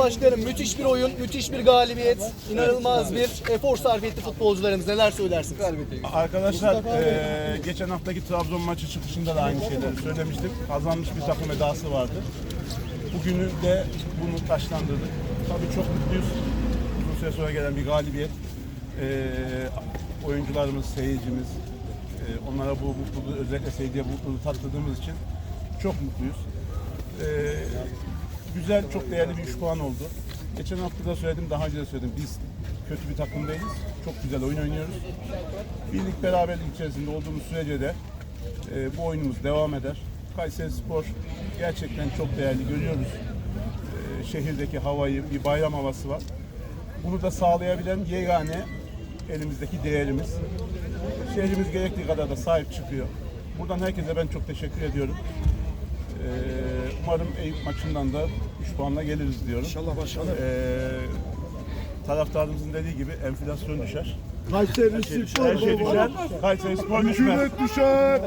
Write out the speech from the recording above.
Başkanım müthiş bir oyun, müthiş bir galibiyet, inanılmaz bir efor sarf etti futbolcularımız. Neler söylersiniz? Arkadaşlar eee, geçen haftaki Trabzon maçı çıkışında da aynı şeyleri söylemiştim. Kazanmış bir takım edası vardı. Bugünü de bunu taşlandırdık. Tabii çok mutluyuz. Uzun süre sonra gelen bir galibiyet. Eee, oyuncularımız, seyircimiz, eee, onlara bu mutluluğu, özellikle seyirciye bu mutluluğu tattırdığımız için çok mutluyuz. Eee, güzel, çok değerli bir 3 puan oldu. Geçen hafta da söyledim, daha önce de söyledim. Biz kötü bir takım değiliz. Çok güzel oyun oynuyoruz. Birlik beraberlik içerisinde olduğumuz sürece de e, bu oyunumuz devam eder. Kayseri Spor gerçekten çok değerli görüyoruz. E, şehirdeki havayı, bir bayram havası var. Bunu da sağlayabilen yegane elimizdeki değerimiz. Şehrimiz gerektiği kadar da sahip çıkıyor. Buradan herkese ben çok teşekkür ediyorum. E, umarım Eyüp maçından da 3 puanla geliriz diyorum. İnşallah başkanım. E, taraftarımızın dediği gibi enflasyon düşer. Kayseri Her şey düşer. Her şey düşer. Kayseri Spor düşmez. Hükümet düşer.